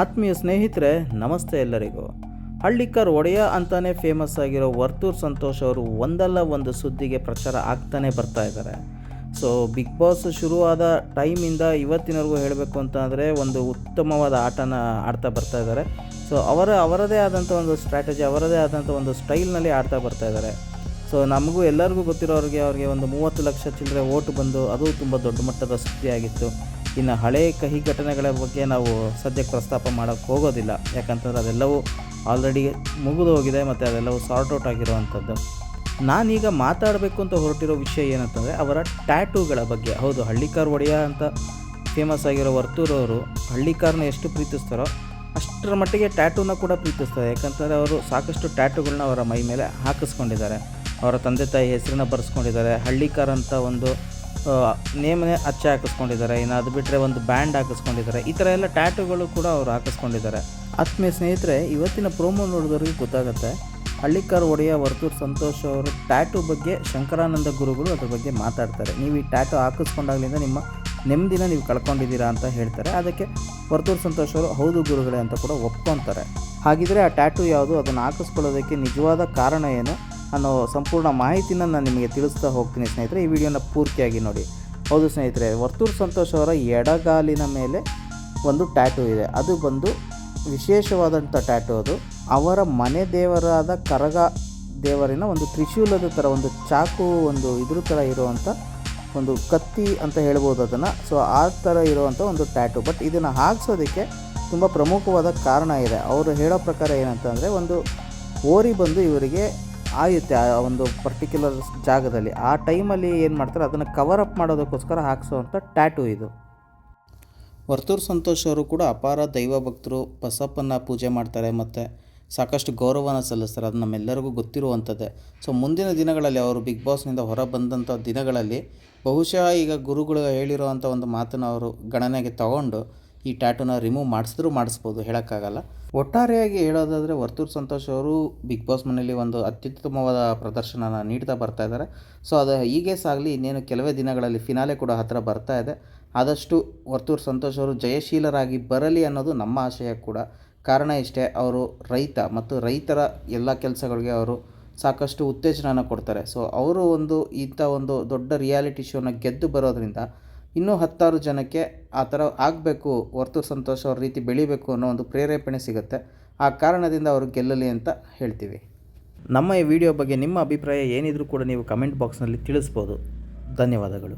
ಆತ್ಮೀಯ ಸ್ನೇಹಿತರೆ, ನಮಸ್ತೆ ಎಲ್ಲರಿಗೂ. ಹಳ್ಳಿಕರ್ ಒಡೆಯ ಅಂತಾನೆ ಫೇಮಸ್ ಆಗಿರೋ ವರ್ತೂರ್ ಸಂತೋಷ್ ಅವರು ಒಂದಲ್ಲ ಒಂದು ಸುದ್ದಿಗೆ ಪ್ರಚಾರ ಆಗ್ತಾನೆ ಬರ್ತಾ ಇದ್ದಾರೆ. ಸೊ ಬಿಗ್ ಬಾಸ್ ಶುರುವಾದ ಟೈಮಿಂದ ಇವತ್ತಿನವರೆಗೂ ಹೇಳಬೇಕು ಅಂತ ಅಂದರೆ ಒಂದು ಉತ್ತಮವಾದ ಆಟನ ಆಡ್ತಾ ಬರ್ತಾ ಇದ್ದಾರೆ. ಸೊ ಅವರ, ಅವರದೇ ಆದಂಥ ಒಂದು ಸ್ಟ್ರಾಟಜಿ ಅವರದೇ ಆದಂಥ ಒಂದು ಸ್ಟೈಲ್ನಲ್ಲಿ ಆಡ್ತಾ ಬರ್ತಾ ಇದ್ದಾರೆ. ಸೊ ನಮಗೂ ಎಲ್ಲರಿಗೂ ಗೊತ್ತಿರೋರಿಗೆ ಅವ್ರಿಗೆ ಒಂದು ಮೂವತ್ತು ಲಕ್ಷ ಚಿಲ್ಲರೆ ಓಟು ಬಂದು ಅದು ತುಂಬ ದೊಡ್ಡ ಮಟ್ಟದ ಸುದ್ದಿಯಾಗಿತ್ತು. ಇನ್ನು ಹಳೆ ಕಹಿ ಘಟನೆಗಳ ಬಗ್ಗೆ ನಾವು ಸದ್ಯಕ್ಕೆ ಪ್ರಸ್ತಾಪ ಮಾಡೋಕ್ಕೆ ಹೋಗೋದಿಲ್ಲ. ಯಾಕಂತಂದರೆ ಅದೆಲ್ಲವೂ ಆಲ್ರೆಡಿ ಮುಗಿದು ಹೋಗಿದೆ ಮತ್ತು ಅದೆಲ್ಲವೂ ಸಾರ್ಟ್ ಔಟ್ ಆಗಿರುವಂಥದ್ದು. ನಾನೀಗ ಮಾತಾಡಬೇಕು ಅಂತ ಹೊರಟಿರೋ ವಿಷಯ ಏನಂತಂದರೆ ಅವರ ಟ್ಯಾಟೂಗಳ ಬಗ್ಗೆ. ಹೌದು, ಹಳ್ಳಿಕಾರ್ ಒಡೆಯ ಅಂತ ಫೇಮಸ್ ಆಗಿರೋ ವರ್ತೂರವರು ಹಳ್ಳಿಕಾರನ್ನ ಎಷ್ಟು ಪ್ರೀತಿಸ್ತಾರೋ ಅಷ್ಟರ ಮಟ್ಟಿಗೆ ಟ್ಯಾಟೂನ ಕೂಡ ಪ್ರೀತಿಸ್ತಾರೆ. ಯಾಕಂತಂದರೆ ಅವರು ಸಾಕಷ್ಟು ಟ್ಯಾಟೂಗಳನ್ನ ಅವರ ಮೈ ಮೇಲೆ ಹಾಕಿಸ್ಕೊಂಡಿದ್ದಾರೆ. ಅವರ ತಂದೆ ತಾಯಿ ಹೆಸರನ್ನ ಬರೆಸ್ಕೊಂಡಿದ್ದಾರೆ. ಹಳ್ಳಿಕಾರ್ ಅಂತ ಒಂದು ನೇಮನೇ ಅಚ್ಚೆ ಹಾಕಿಸ್ಕೊಂಡಿದ್ದಾರೆ. ಇನ್ನು ಅದು ಬಿಟ್ಟರೆ ಒಂದು ಬ್ಯಾಂಡ್ ಹಾಕಿಸ್ಕೊಂಡಿದ್ದಾರೆ. ಈ ಥರ ಎಲ್ಲ ಟ್ಯಾಟೂಗಳು ಕೂಡ ಅವರು ಹಾಕಿಸ್ಕೊಂಡಿದ್ದಾರೆ. ಆತ್ಮೀಯ ಸ್ನೇಹಿತರೆ, ಇವತ್ತಿನ ಪ್ರೋಮೋ ನೋಡಿದವ್ರಿಗೆ ಗೊತ್ತಾಗುತ್ತೆ. ಹಳ್ಳಿಕಾರ್ ಒಡೆಯ ವರ್ತೂರ್ ಸಂತೋಷ್ ಅವರು ಟ್ಯಾಟೂ ಬಗ್ಗೆ ಶಂಕರಾನಂದ ಗುರುಗಳು ಅದ್ರ ಬಗ್ಗೆ ಮಾತಾಡ್ತಾರೆ. ನೀವು ಈ ಟ್ಯಾಟು ಹಾಕಿಸ್ಕೊಂಡಾಗಲಿಂದ ನಿಮ್ಮ ನೆಮ್ಮದಿನ ನೀವು ಕಳ್ಕೊಂಡಿದ್ದೀರಾ ಅಂತ ಹೇಳ್ತಾರೆ. ಅದಕ್ಕೆ ವರ್ತೂರ್ ಸಂತೋಷ್ ಅವರು ಹೌದು ಗುರುಗಳೇ ಅಂತ ಕೂಡ ಒಪ್ಕೊತಾರೆ. ಹಾಗಿದ್ರೆ ಆ ಟ್ಯಾಟು ಯಾವುದು? ಅದನ್ನು ಹಾಕಿಸ್ಕೊಳ್ಳೋದಕ್ಕೆ ನಿಜವಾದ ಕಾರಣ ಏನು? ಅನ್ನೋ ಸಂಪೂರ್ಣ ಮಾಹಿತಿನ ನಾನು ನಿಮಗೆ ತಿಳಿಸ್ತಾ ಹೋಗ್ತೀನಿ ಸ್ನೇಹಿತರೆ. ಈ ವಿಡಿಯೋನ ಪೂರ್ತಿಯಾಗಿ ನೋಡಿ. ಹೌದು ಸ್ನೇಹಿತರೆ, ವರ್ತೂರ್ ಸಂತೋಷ್ ಅವರ ಎಡಗಾಲಿನ ಮೇಲೆ ಒಂದು ಟ್ಯಾಟೂ ಇದೆ. ಅದು ಬಂದು ವಿಶೇಷವಾದಂಥ ಟ್ಯಾಟೂ ಅದು. ಅವರ ಮನೆ ದೇವರಾದ ಕರಗ ದೇವರಿನ ಒಂದು ತ್ರಿಶೂಲದ ಥರ ಒಂದು ಚಾಕು, ಒಂದು ಇದ್ರ ಥರ ಇರುವಂಥ ಒಂದು ಕತ್ತಿ ಅಂತ ಹೇಳ್ಬೋದು ಅದನ್ನು. ಸೊ, ಆ ಥರ ಇರುವಂಥ ಒಂದು ಟ್ಯಾಟು. ಬಟ್ ಇದನ್ನು ಹಾಕ್ಸೋದಕ್ಕೆ ತುಂಬ ಪ್ರಮುಖವಾದ ಕಾರಣ ಇದೆ. ಅವರು ಹೇಳೋ ಪ್ರಕಾರ ಏನಂತಂದರೆ, ಒಂದು ಓರಿ ಬಂದು ಇವರಿಗೆ ಆಯುತ್ತೆ ಆ ಒಂದು ಪರ್ಟಿಕ್ಯುಲರ್ ಜಾಗದಲ್ಲಿ. ಆ ಟೈಮಲ್ಲಿ ಏನು ಮಾಡ್ತಾರೆ, ಅದನ್ನು ಕವರ್ ಅಪ್ ಮಾಡೋದಕ್ಕೋಸ್ಕರ ಹಾಕ್ಸೋವಂಥ ಟ್ಯಾಟೂ ಇದು. ವರ್ತೂರು ಸಂತೋಷ್ ಅವರು ಕೂಡ ಅಪಾರ ದೈವ ಭಕ್ತರು ಬಸಪ್ಪನ ಪೂಜೆ ಮಾಡ್ತಾರೆ ಮತ್ತು ಸಾಕಷ್ಟು ಗೌರವನ ಸಲ್ಲಿಸ್ತಾರೆ. ಅದು ನಮ್ಮೆಲ್ಲರಿಗೂ ಗೊತ್ತಿರುವಂಥದ್ದೇ ಸೊ ಮುಂದಿನ ದಿನಗಳಲ್ಲಿ ಅವರು ಬಿಗ್ ಬಾಸ್ನಿಂದ ಹೊರ ಬಂದಂಥ ದಿನಗಳಲ್ಲಿ ಬಹುಶಃ ಈಗ ಗುರುಗಳು ಹೇಳಿರುವಂಥ ಒಂದು ಮಾತನ್ನು ಅವರು ಗಣನೆಗೆ ತಗೊಂಡು ಈ ಟ್ಯಾಟೂನ ರಿಮೂವ್ ಮಾಡಿಸಿದ್ರೂ ಮಾಡಿಸ್ಬೋದು, ಹೇಳೋಕ್ಕಾಗಲ್ಲ. ಒಟ್ಟಾರೆಯಾಗಿ ಹೇಳೋದಾದರೆ ವರ್ತೂರ್ ಸಂತೋಷ್ ಅವರು ಬಿಗ್ ಬಾಸ್ ಮನೆಯಲ್ಲಿ ಒಂದು ಅತ್ಯುತ್ತಮವಾದ ಪ್ರದರ್ಶನನ ನೀಡ್ತಾ ಬರ್ತಾ ಇದ್ದಾರೆ. ಸೊ ಅದು ಹೀಗೆ ಸಾಗಲಿ, ಇನ್ನೇನು ಕೆಲವೇ ದಿನಗಳಲ್ಲಿ ಫಿನಾಲೆ ಕೂಡ ಹತ್ತಿರ ಬರ್ತಾ ಇದೆ. ಆದಷ್ಟು ವರ್ತೂರ್ ಸಂತೋಷ್ ಅವರು ಜಯಶೀಲರಾಗಿ ಬರಲಿ ಅನ್ನೋದು ನಮ್ಮ ಆಶಯ ಕೂಡ. ಕಾರಣ ಇಷ್ಟೇ, ಅವರು ರೈತ ಮತ್ತು ರೈತರ ಎಲ್ಲ ಕೆಲಸಗಳಿಗೆ ಅವರು ಸಾಕಷ್ಟು ಉತ್ತೇಜನ ಕೊಡ್ತಾರೆ. ಸೊ ಅವರು ಒಂದು ಇಂಥ ಒಂದು ದೊಡ್ಡ ರಿಯಾಲಿಟಿ ಶೋನ ಗೆದ್ದು ಬರೋದ್ರಿಂದ ಇನ್ನೂ ಹತ್ತಾರು ಜನಕ್ಕೆ ಆ ಥರ ಆಗಬೇಕು, ಹೊರ್ತು ಸಂತೋಷ ಅವ್ರ ರೀತಿ ಬೆಳಿಬೇಕು ಅನ್ನೋ ಒಂದು ಪ್ರೇರೇಪಣೆ ಸಿಗುತ್ತೆ. ಆ ಕಾರಣದಿಂದ ಅವರು ಗೆಲ್ಲಲಿ ಅಂತ ಹೇಳ್ತೀವಿ. ನಮ್ಮ ಈ ವಿಡಿಯೋ ಬಗ್ಗೆ ನಿಮ್ಮ ಅಭಿಪ್ರಾಯ ಏನಿದ್ರೂ ಕೂಡ ನೀವು ಕಮೆಂಟ್ ಬಾಕ್ಸ್ನಲ್ಲಿ ತಿಳಿಸ್ಬೋದು. ಧನ್ಯವಾದಗಳು.